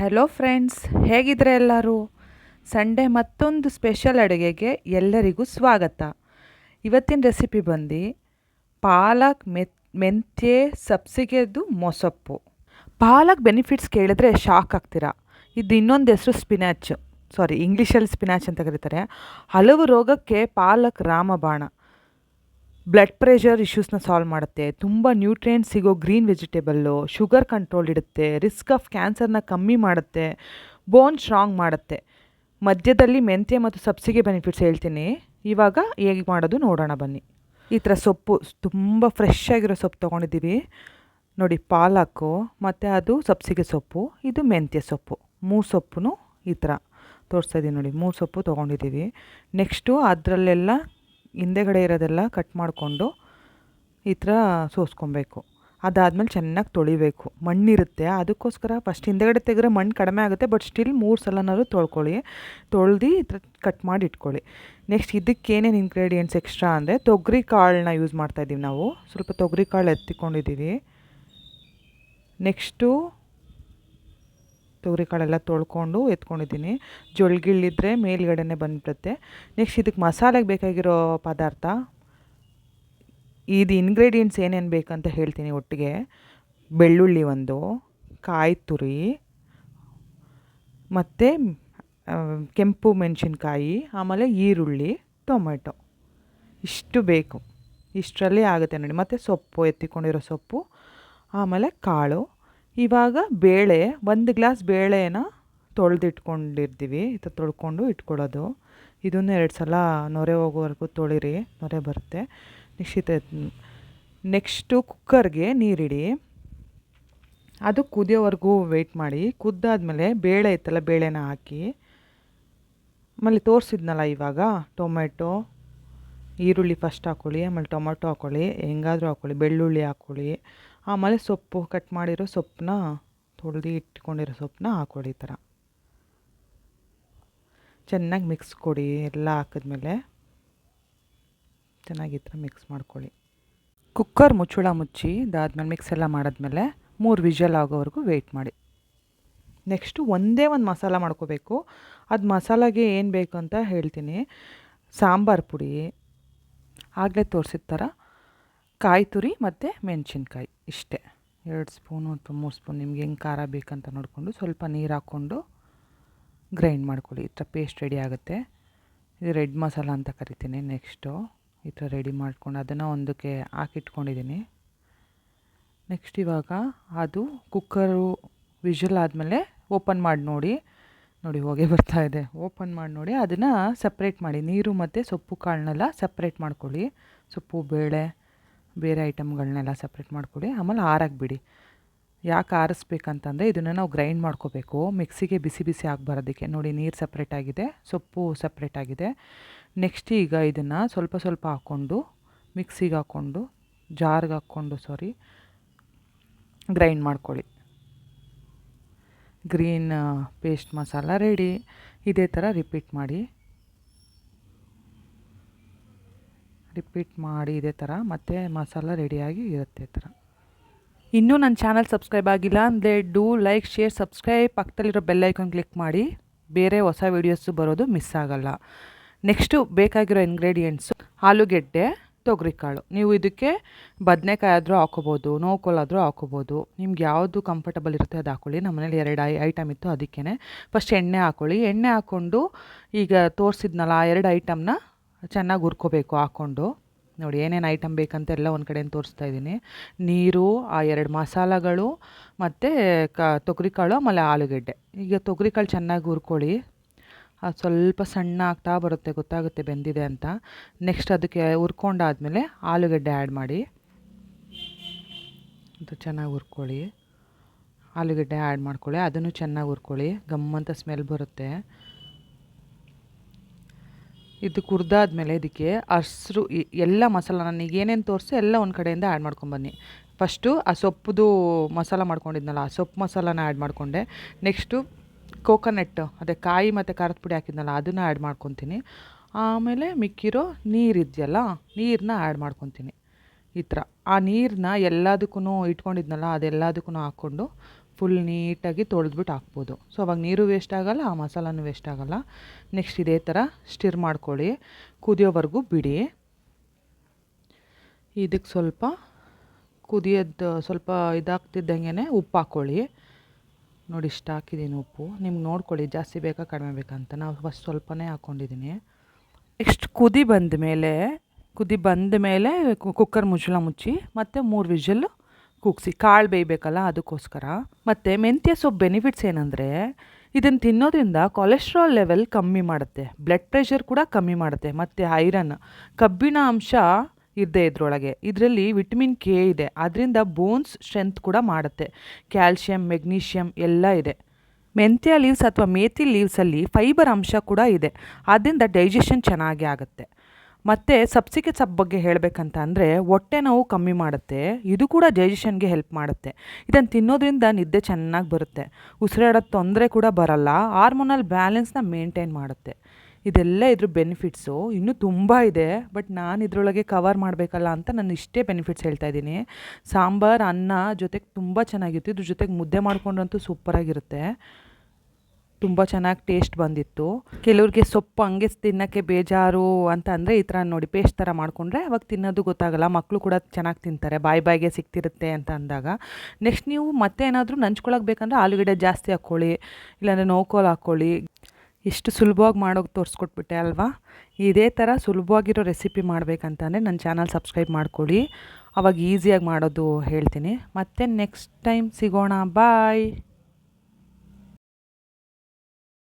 Hello friends ಹೇಗಿದ್ರೆ ಎಲ್ಲರೂ? Sunday ಮತ್ತೊಂದು special ಅಡುಗೆಗೆ ಎಲ್ಲರಿಗೂ ಸ್ವಾಗತ. ಇವತ್ತಿನ ರೆಸಿಪಿ ಬಂದು ಪಾಲಕ್ ಮೆತ್ ಮೆಂತ್ಯೆ, ಸಬ್ಸಿಗೆದು ಮೊಸಪ್ಪು. ಪಾಲಕ್ ಬೆನಿಫಿಟ್ಸ್ ಕೇಳಿದ್ರೆ ಶಾಕ್ ಆಗ್ತೀರಾ? ಇದು ಇನ್ನೊಂದು ಹೆಸರು ಸ್ಪಿನಾಚ್ ಸಾರಿ ಇಂಗ್ಲೀಷಲ್ಲಿ ಸ್ಪಿನಾಚ್ ಅಂತ ಕರೀತಾರೆ. ಹಲವು ರೋಗಕ್ಕೆ ಪಾಲಕ್ ರಾಮಬಾಣ. ಬ್ಲಡ್ ಪ್ರೆಷರ್ ಇಶ್ಯೂಸ್ನ ಸಾಲ್ವ್ ಮಾಡುತ್ತೆ. ತುಂಬ ನ್ಯೂಟ್ರಿಯೆಂಟ್ ಸಿಗೋ ಗ್ರೀನ್ ವೆಜಿಟೇಬಲ್ಲು ಶುಗರ್ ಕಂಟ್ರೋಲ್ ಇಡುತ್ತೆ ರಿಸ್ಕ್ ಆಫ್ ಕ್ಯಾನ್ಸರ್ನ ಕಮ್ಮಿ ಮಾಡುತ್ತೆ ಬೋನ್ ಸ್ಟ್ರಾಂಗ್ ಮಾಡುತ್ತೆ. ಮಧ್ಯದಲ್ಲಿ ಮೆಂತ್ಯ ಮತ್ತು ಸಬ್ಸಿಗೆ ಬೆನಿಫಿಟ್ಸ್ ಹೇಳ್ತೀನಿ. ಇವಾಗ ಹೇಗೆ ಮಾಡೋದು ನೋಡೋಣ ಬನ್ನಿ. ಈ ಥರ ಸೊಪ್ಪು, ತುಂಬ ಫ್ರೆಶ್ ಆಗಿರೋ ಸೊಪ್ಪು ತೊಗೊಂಡಿದ್ದೀವಿ ನೋಡಿ ಪಾಲಕ್ಕು ಮತ್ತು ಅದು ಸಬ್ಸಿಗೆ ಸೊಪ್ಪು, ಇದು ಮೆಂತ್ಯ ಸೊಪ್ಪು. ಮೂ ಸೊಪ್ಪು ಈ ಥರ ತೋರಿಸ್ತಾ ಇದ್ದೀನಿ ನೋಡಿ, ಮೂರು ಸೊಪ್ಪು ತೊಗೊಂಡಿದ್ದೀವಿ ನೆಕ್ಸ್ಟು ಅದರಲ್ಲೆಲ್ಲ ಹಿಂದೆಗಡೆ ಇರೋದೆಲ್ಲ ಕಟ್ ಮಾಡಿಕೊಂಡು ಈ ಥರ ಸೋಸ್ಕೊಬೇಕು. ಅದಾದಮೇಲೆ ಚೆನ್ನಾಗಿ ತೊಳಿಬೇಕು. ಮಣ್ಣಿರುತ್ತೆ. ಅದಕ್ಕೋಸ್ಕರ ಫಸ್ಟ್ ಹಿಂದೆಗಡೆ ತೆಗೆದ್ರೆ ಮಣ್ಣು ಕಡಿಮೆ ಆಗುತ್ತೆ ಬಟ್ ಸ್ಟಿಲ್ ಮೂರು ಸಲನಾದ್ರೂ ತೊಳ್ಕೊಳ್ಳಿ. ತೊಳ್ದು ಈ ಥರ ಕಟ್ ಮಾಡಿ ಇಟ್ಕೊಳ್ಳಿ. ನೆಕ್ಸ್ಟ್ ಇದಕ್ಕೆ ಏನೇನು ಇಂಗ್ರೀಡಿಯೆಂಟ್ಸ್ ಎಕ್ಸ್ಟ್ರಾ ಅಂದರೆ ತೊಗರಿ ಕಾಳನ್ನ ಯೂಸ್ ಮಾಡ್ತಾಯಿದ್ದೀವಿ ನಾವು. ಸ್ವಲ್ಪ ತೊಗರಿ ಕಾಳು ಎತ್ತಿಕೊಂಡಿದ್ದೀವಿ. ನೆಕ್ಸ್ಟು ತೊಗರಿ ಕಾಳೆಲ್ಲ ತೊಳ್ಕೊಂಡು ಎತ್ಕೊಂಡಿದ್ದೀನಿ. ಜೊಳ್ಗಿಳಿದ್ರೆ ಮೇಲ್ಗಡೆನೆ ಬಂದ್ಬಿಡುತ್ತೆ. ನೆಕ್ಸ್ಟ್ ಇದಕ್ಕೆ ಮಸಾಲೆಗೆ ಬೇಕಾಗಿರೋ ಪದಾರ್ಥ, ಇದು ಇನ್ಗ್ರೀಡಿಯೆಂಟ್ಸ್ ಏನೇನು ಬೇಕಂತ ಹೇಳ್ತೀನಿ ಒಟ್ಟಿಗೆ. ಬೆಳ್ಳುಳ್ಳಿ ಒಂದು, ಕಾಯಿ ತುರಿ, ಮತ್ತು ಕೆಂಪು ಮೆಣಸಿನ್ಕಾಯಿ, ಆಮೇಲೆ ಈರುಳ್ಳಿ, ಟೊಮೆಟೊ. ಇಷ್ಟು ಬೇಕು. ಇಷ್ಟರಲ್ಲಿ ಆಗುತ್ತೆ ನೋಡಿ. ಮತ್ತು ಸೊಪ್ಪು, ಎತ್ತಿಕೊಂಡಿರೋ ಸೊಪ್ಪು, ಆಮೇಲೆ ಕಾಳು. ಇವಾಗ ಬೇಳೆ, ಒಂದು ಗ್ಲಾಸ್ ಬೇಳೆನ ತೊಳೆದಿಟ್ಕೊಂಡಿರ್ತೀವಿ. ಈ ತೊಳ್ಕೊಂಡು ಇಟ್ಕೊಳ್ಳೋದು. ಇದನ್ನು ಎರಡು ಸಲ ನೊರೆ ಹೋಗೋವರೆಗೂ ತೊಳಿರಿ, ನೊರೆ ಬರುತ್ತೆ. ನಿಶ್ಚಿತ ನೆಕ್ಸ್ಟು ಕುಕ್ಕರ್ಗೆ ನೀರಿಡಿ. ಅದು ಕುದಿಯೋವರೆಗೂ ವೆಯ್ಟ್ ಮಾಡಿ. ಕುದ್ದಾದಮೇಲೆ ಬೇಳೆ ಇತ್ತಲ್ಲ, ಬೇಳೆನ ಹಾಕಿ. ಆಮೇಲೆ ತೋರಿಸಿದ್ನಲ್ಲ ಇವಾಗ, ಟೊಮೆಟೊ, ಈರುಳ್ಳಿ ಫಸ್ಟ್ ಹಾಕ್ಕೊಳ್ಳಿ ಆಮೇಲೆ ಟೊಮೆಟೊ ಹಾಕ್ಕೊಳ್ಳಿ ಹೆಂಗಾದರೂ ಹಾಕ್ಕೊಳ್ಳಿ ಬೆಳ್ಳುಳ್ಳಿ ಹಾಕ್ಕೊಳ್ಳಿ ಆಮೇಲೆ ಸೊಪ್ಪು ಕಟ್ ಮಾಡಿರೋ ಸೊಪ್ಪನ್ನ ತೊಳೆದು ಇಟ್ಕೊಂಡಿರೋ ಸೊಪ್ಪನ್ನ ಹಾಕ್ಕೊಳ್ಳಿ ಈ ಥರ. ಚೆನ್ನಾಗಿ ಮಿಕ್ಸ್ ಕೊಡಿ, ಎಲ್ಲ ಹಾಕಿದ್ಮೇಲೆ ಚೆನ್ನಾಗಿ ಈ ಮಿಕ್ಸ್ ಮಾಡ್ಕೊಳ್ಳಿ. ಕುಕ್ಕರ್ ಮುಚ್ಚಳ ಮುಚ್ಚಿ ಅದಾದ್ಮೇಲೆ ಮಿಕ್ಸ್ ಎಲ್ಲ ಮಾಡಿದ್ಮೇಲೆ ಮೂರು ವಿಷಲ್ ಆಗೋವರೆಗೂ ವೆಯ್ಟ್ ಮಾಡಿ. ನೆಕ್ಸ್ಟು ಒಂದೇ ಒಂದು ಮಸಾಲ ಮಾಡ್ಕೋಬೇಕು. ಅದು ಮಸಾಲಾಗೆ ಏನು ಬೇಕು ಅಂತ ಹೇಳ್ತೀನಿ. ಸಾಂಬಾರು ಪುಡಿ ಆಗಲೇ ತೋರಿಸಿದ ಥರ ಕಾಯಿ ತುರಿ ಮತ್ತು ಮೆಣಸಿನ್ಕಾಯಿ ಇಷ್ಟೇ. ಎರಡು ಸ್ಪೂನು ಅಥವಾ ಮೂರು ಸ್ಪೂನ್ ನಿಮ್ಗೆ ಹೆಂಗೆ ಖಾರ ಬೇಕಂತ ನೋಡಿಕೊಂಡು ಸ್ವಲ್ಪ ನೀರು ಹಾಕ್ಕೊಂಡು ಗ್ರೈಂಡ್ ಮಾಡ್ಕೊಳ್ಳಿ. ಈ ಥರ ಪೇಸ್ಟ್ ರೆಡಿ ಆಗುತ್ತೆ. ಇದು ರೆಡ್ ಮಸಾಲ ಅಂತ ಕರಿತೀನಿ ನೆಕ್ಸ್ಟು. ಈ ಥರ ರೆಡಿ ಮಾಡ್ಕೊಂಡು ಅದನ್ನು ಒಂದಕ್ಕೆ ಹಾಕಿಟ್ಕೊಂಡಿದ್ದೀನಿ. ನೆಕ್ಸ್ಟ್ ಇವಾಗ ಅದು ಕುಕ್ಕರು ವಿಷಲ್ ಆದಮೇಲೆ ಓಪನ್ ಮಾಡಿ ನೋಡಿ. ನೋಡಿ, ಹೋಗೇ ಬರ್ತಾ ಇದೆ. ಓಪನ್ ಮಾಡಿ ನೋಡಿ, ಅದನ್ನು ಸಪ್ರೇಟ್ ಮಾಡಿ. ನೀರು ಮತ್ತು ಸೊಪ್ಪು ಕಾಳನ್ನೆಲ್ಲ ಸಪ್ರೇಟ್ ಮಾಡ್ಕೊಳ್ಳಿ. ಸೊಪ್ಪು, ಬೇಳೆ ಬೇರೆ ಐಟಮ್ಗಳನ್ನೆಲ್ಲ ಸಪ್ರೇಟ್ ಮಾಡ್ಕೊಳ್ಳಿ ಆಮೇಲೆ ಆರಾಕ್ಬಿಡಿ ಬಿಡಿ ಯಾಕೆ ಆರಿಸ್ಬೇಕಂತಂದರೆ ಇದನ್ನು ನಾವು ಗ್ರೈಂಡ್ ಮಾಡ್ಕೋಬೇಕು. ಮಿಕ್ಸಿಗೆ ಬಿಸಿ ಬಿಸಿ ಆಗಬಾರದಕ್ಕೆ. ನೋಡಿ ನೀರು ಸಪ್ರೇಟ್ ಆಗಿದೆ, ಸೊಪ್ಪು ಸಪ್ರೇಟ್ ಆಗಿದೆ. ನೆಕ್ಸ್ಟ್ ಈಗ ಇದನ್ನು ಸ್ವಲ್ಪ ಸ್ವಲ್ಪ ಹಾಕ್ಕೊಂಡು ಮಿಕ್ಸಿಗೆ ಹಾಕ್ಕೊಂಡು ಜಾರ್ಗೆ ಹಾಕ್ಕೊಂಡು ಸಾರಿ ಗ್ರೈಂಡ್ ಮಾಡ್ಕೊಳ್ಳಿ ಗ್ರೀನ್ ಪೇಸ್ಟ್ ಮಸಾಲ ರೆಡಿ ಇದೇ ಥರ ರಿಪೀಟ್ ಮಾಡಿ. ರಿಪೀಟ್ ಮಾಡಿ ಇದೇ ಥರ, ಮತ್ತು ಮಸಾಲ ರೆಡಿಯಾಗಿ ಇರುತ್ತೆ ಈ ಥರ. ಇನ್ನೂ ನನ್ನ ಚಾನಲ್ ಸಬ್ಸ್ಕ್ರೈಬ್ ಆಗಿಲ್ಲ ಅಂದರೆ ಡೂ ಲೈಕ್, ಶೇರ್, ಸಬ್ಸ್ಕ್ರೈಬ್. ಪಕ್ಕದಲ್ಲಿರೋ ಬೆಲ್ ಐಕಾನ್ ಕ್ಲಿಕ್ ಮಾಡಿ. ಬೇರೆ ಹೊಸ ವೀಡಿಯೋಸು ಬರೋದು ಮಿಸ್ ಆಗೋಲ್ಲ. ನೆಕ್ಸ್ಟು ಬೇಕಾಗಿರೋ ಇಂಗ್ರೀಡಿಯೆಂಟ್ಸು ಆಲೂಗೆಡ್ಡೆ, ತೊಗರಿಕಾಳು. ನೀವು ಇದಕ್ಕೆ ಬದನೆಕಾಯಿ ಆದರೂ ಹಾಕೋಬೋದು ನೋಕೋಲಾದರೂ ಹಾಕೋಬೋದು ನಿಮ್ಗೆ ಯಾವುದು ಕಂಫರ್ಟಬಲ್ ಇರುತ್ತೆ ಅದು ಹಾಕ್ಕೊಳ್ಳಿ ನಮ್ಮ ಮನೇಲಿ ಎರಡು ಐ ಐಟಮ್ ಇತ್ತು ಅದಕ್ಕೇ ಫಸ್ಟ್ ಎಣ್ಣೆ ಹಾಕ್ಕೊಳ್ಳಿ ಎಣ್ಣೆ ಹಾಕ್ಕೊಂಡು ಈಗ ತೋರಿಸಿದ್ನಲ್ಲ ಆ ಎರಡು ಐಟಮ್ನ ಚೆನ್ನಾಗಿ ಹುರ್ಕೋಬೇಕು ಹಾಕ್ಕೊಂಡು ನೋಡಿ, ಏನೇನು ಐಟಮ್ ಬೇಕಂತ ಎಲ್ಲ ಒಂದು ಕಡೆಯಿಂದ ತೋರಿಸ್ತಾ ಇದ್ದೀನಿ. ನೀರು, ಆ ಎರಡು ಮಸಾಲಗಳು, ಮತ್ತು ಕ, ತೊಗರಿಕಾಳು, ಆಮೇಲೆ ಆಲೂಗೆಡ್ಡೆ. ಈಗ ತೊಗರಿಕಾಳು ಚೆನ್ನಾಗಿ ಹುರ್ಕೊಳ್ಳಿ. ಅದು ಸ್ವಲ್ಪ ಸಣ್ಣ ಆಗ್ತಾ ಬರುತ್ತೆ, ಗೊತ್ತಾಗುತ್ತೆ ಬೆಂದಿದೆ ಅಂತ. ನೆಕ್ಸ್ಟ್ ಅದಕ್ಕೆ ಹುರ್ಕೊಂಡಾದಮೇಲೆ ಆಲೂಗೆಡ್ಡೆ ಆ್ಯಡ್ ಮಾಡಿ. ಅದು ಚೆನ್ನಾಗಿ ಹುರ್ಕೊಳ್ಳಿ. ಆಲೂಗೆಡ್ಡೆ ಆ್ಯಡ್ ಮಾಡ್ಕೊಳ್ಳಿ. ಅದನ್ನು ಚೆನ್ನಾಗಿ ಹುರ್ಕೊಳ್ಳಿ. ಗಮ್ಮಂತ ಸ್ಮೆಲ್ ಬರುತ್ತೆ. ಇದು ಕುರ್ದಾದ್ಮೇಲೆ ಇದಕ್ಕೆ ಹಸ್ರು ಎಲ್ಲ ಮಸಾಲ ನನಗೆ ಏನೇನು ತೋರಿಸಿ ಎಲ್ಲ ಒಂದು ಕಡೆಯಿಂದ ಆ್ಯಡ್ ಮಾಡ್ಕೊಂಬನ್ನಿ ಫಸ್ಟು ಆ ಸೊಪ್ಪುದು ಮಸಾಲ ಮಾಡ್ಕೊಂಡಿದ್ನಲ್ಲ, ಆ ಸೊಪ್ಪು ಮಸಾಲಾನ ಆ್ಯಡ್ ಮಾಡಿಕೊಂಡೆ. ನೆಕ್ಸ್ಟು ಕೋಕೋನಟ್ ಅದೇ ಕಾಯಿ ಮತ್ತು ಖಾರದ ಪುಡಿ ಹಾಕಿದ್ನಲ್ಲ, ಅದನ್ನು ಆ್ಯಡ್ ಮಾಡ್ಕೊತೀನಿ. ಆಮೇಲೆ ಮಿಕ್ಕಿರೋ ನೀರಿದೆಯಲ್ಲ ನೀರನ್ನ ಆ್ಯಡ್ ಮಾಡ್ಕೊತೀನಿ. ಈ ಥರ ಆ ನೀರನ್ನ ಎಲ್ಲದಕ್ಕೂ ಇಟ್ಕೊಂಡಿದ್ನಲ್ಲ ಅದೆಲ್ಲದಕ್ಕೂ ಹಾಕ್ಕೊಂಡು ಫುಲ್ ನೀಟಾಗಿ ತೊಳೆದ್ಬಿಟ್ಟು ಹಾಕ್ಬೋದು. ಸೊ ಅವಾಗ ನೀರು ವೇಸ್ಟ್ ಆಗೋಲ್ಲ, ಆ ಮಸಾಲನೂ ವೇಸ್ಟ್ ಆಗೋಲ್ಲ. ನೆಕ್ಸ್ಟ್ ಇದೇ ಥರ ಸ್ಟಿರ್ ಮಾಡ್ಕೊಳ್ಳಿ. ಕುದಿಯೋವರೆಗೂ ಬಿಡಿ. ಇದಕ್ಕೆ ಸ್ವಲ್ಪ ಕುದಿಯೋದು, ಸ್ವಲ್ಪ ಇದಾಗ್ತಿದ್ದಂಗೆ ಉಪ್ಪು ಹಾಕ್ಕೊಳ್ಳಿ ನೋಡಿ, ಇಷ್ಟು ಹಾಕಿದ್ದೀನಿ ಉಪ್ಪು. ನಿಮ್ಗೆ ನೋಡ್ಕೊಳ್ಳಿ, ಜಾಸ್ತಿ ಬೇಕಾ ಕಡಿಮೆ ಬೇಕಾ ಅಂತ. ನಾವು ಫಸ್ಟ್ ಸ್ವಲ್ಪನೇ ಹಾಕ್ಕೊಂಡಿದ್ದೀನಿ ನೆಕ್ಸ್ಟ್ ಕುದಿ ಬಂದ ಮೇಲೆ ಕುದಿ ಬಂದ ಮೇಲೆ ಕುಕ್ಕರ್ ಮುಚ್ಚಳ ಮುಚ್ಚಿ, ಮತ್ತು ಮೂರು ವಿಷಲ್ಲು ಕೂಗಿಸಿ ಕಾಳು ಬೇಯಬೇಕಲ್ಲ ಅದಕ್ಕೋಸ್ಕರ. ಮತ್ತು ಮೆಂತ್ಯ ಸೊಪ್ಪು ಬೆನಿಫಿಟ್ಸ್ ಏನಂದರೆ ಇದನ್ನು ತಿನ್ನೋದ್ರಿಂದ ಕೊಲೆಸ್ಟ್ರಾಲ್ ಲೆವೆಲ್ ಕಮ್ಮಿ ಮಾಡುತ್ತೆ. ಬ್ಲಡ್ ಪ್ರೆಷರ್ ಕೂಡ ಕಮ್ಮಿ ಮಾಡುತ್ತೆ. ಮತ್ತು ಐರನ್ ಕಬ್ಬಿಣ ಅಂಶ ಇದ್ದೇ ಇದರೊಳಗೆ. ಇದರಲ್ಲಿ ವಿಟಮಿನ್ ಕೆ ಇದೆ. ಅದರಿಂದ ಬೋನ್ಸ್ ಸ್ಟ್ರೆಂತ್ ಕೂಡ ಮಾಡುತ್ತೆ. ಕ್ಯಾಲ್ಶಿಯಂ ಮೆಗ್ನೀಷಿಯಮ್ ಎಲ್ಲ ಇದೆ. ಮೆಂತ್ಯ ಲೀವ್ಸ್ ಅಥವಾ ಮೇಥಿ ಲೀವ್ಸಲ್ಲಿ ಫೈಬರ್ ಅಂಶ ಕೂಡ ಇದೆ. ಆದ್ದರಿಂದ ಡೈಜೆಷನ್ ಚೆನ್ನಾಗಿ ಆಗುತ್ತೆ. ಮತ್ತು ಸಬ್ಸಿಗೆ ಸಬ್ ಬಗ್ಗೆ ಹೇಳಬೇಕಂತ ಅಂದರೆ ಹೊಟ್ಟೆ ನೋವು ಕಮ್ಮಿ ಮಾಡುತ್ತೆ, ಇದು ಕೂಡ ಡೈಜೆಷನ್ಗೆ ಹೆಲ್ಪ್ ಮಾಡುತ್ತೆ. ಇದನ್ನು ತಿನ್ನೋದ್ರಿಂದ ನಿದ್ದೆ ಚೆನ್ನಾಗಿ ಬರುತ್ತೆ. ಉಸಿರಾಡೋ ತೊಂದರೆ ಕೂಡ ಬರಲ್ಲ, ಹಾರ್ಮೋನಲ್ ಬ್ಯಾಲೆನ್ಸ್ನ ಮೇಂಟೈನ್ ಮಾಡುತ್ತೆ. ಇದೆಲ್ಲ ಇದ್ರ ಬೆನಿಫಿಟ್ಸು. ಇನ್ನೂ ತುಂಬ ಇದೆ, ಬಟ್ ನಾನು ಇದರೊಳಗೆ ಕವರ್ ಮಾಡಬೇಕಲ್ಲ ಅಂತ ನಾನು ಇಷ್ಟೇ ಬೆನಿಫಿಟ್ಸ್ ಹೇಳ್ತಾ ಇದ್ದೀನಿ. ಸಾಂಬಾರು, ಅನ್ನ ಜೊತೆಗೆ ತುಂಬ ಚೆನ್ನಾಗಿತ್ತು. ಇದ್ರ ಜೊತೆಗೆ ಮುದ್ದೆ ಮಾಡ್ಕೊಂಡ್ರಂತೂ ಸೂಪರಾಗಿರುತ್ತೆ. ತುಂಬ ಚೆನ್ನಾಗಿ ಟೇಸ್ಟ್ ಬಂದಿತ್ತು. ಕೆಲವ್ರಿಗೆ ಸೊಪ್ಪು ಹಂಗೆ ತಿನ್ನೋಕ್ಕೆ ಬೇಜಾರು ಅಂತ ಅಂದರೆ ಈ ಥರ ನೋಡಿ ಪೇಸ್ಟ್ ಥರ ಮಾಡಿಕೊಂಡ್ರೆ ಅವಾಗ ತಿನ್ನೋದು ಗೊತ್ತಾಗಲ್ಲ ಮಕ್ಕಳು ಕೂಡ ಚೆನ್ನಾಗಿ ತಿಂತಾರೆ, ಬಾಯಿ ಬಾಯಿಗೆ ಸಿಕ್ತಿರುತ್ತೆ ಅಂತ ಅಂದಾಗ. ನೆಕ್ಸ್ಟ್ ನೀವು ಮತ್ತೆ ಏನಾದರೂ ನಂಚ್ಕೊಳಕ್ಕೆ ಬೇಕಂದ್ರೆ ಆಲೂಗಡ್ಡೆ ಜಾಸ್ತಿ ಹಾಕ್ಕೊಳ್ಳಿ, ಇಲ್ಲಾಂದರೆ ನೋಕೋಲ್ ಹಾಕ್ಕೊಳ್ಳಿ. ಎಷ್ಟು ಸುಲಭವಾಗಿ ಮಾಡೋಕ್ಕೆ ತೋರಿಸ್ಕೊಟ್ಬಿಟ್ಟೆ ಅಲ್ವಾ? ಇದೇ ಥರ ಸುಲಭವಾಗಿರೋ ರೆಸಿಪಿ ಮಾಡಬೇಕಂತಂದರೆ ನನ್ನ ಚಾನಲ್ ಸಬ್ಸ್ಕ್ರೈಬ್ ಮಾಡ್ಕೊಳ್ಳಿ. ಅವಾಗ ಈಸಿಯಾಗಿ ಮಾಡೋದು ಹೇಳ್ತೀನಿ. ಮತ್ತೆ ನೆಕ್ಸ್ಟ್ ಟೈಮ್ ಸಿಗೋಣ. ಬಾಯ್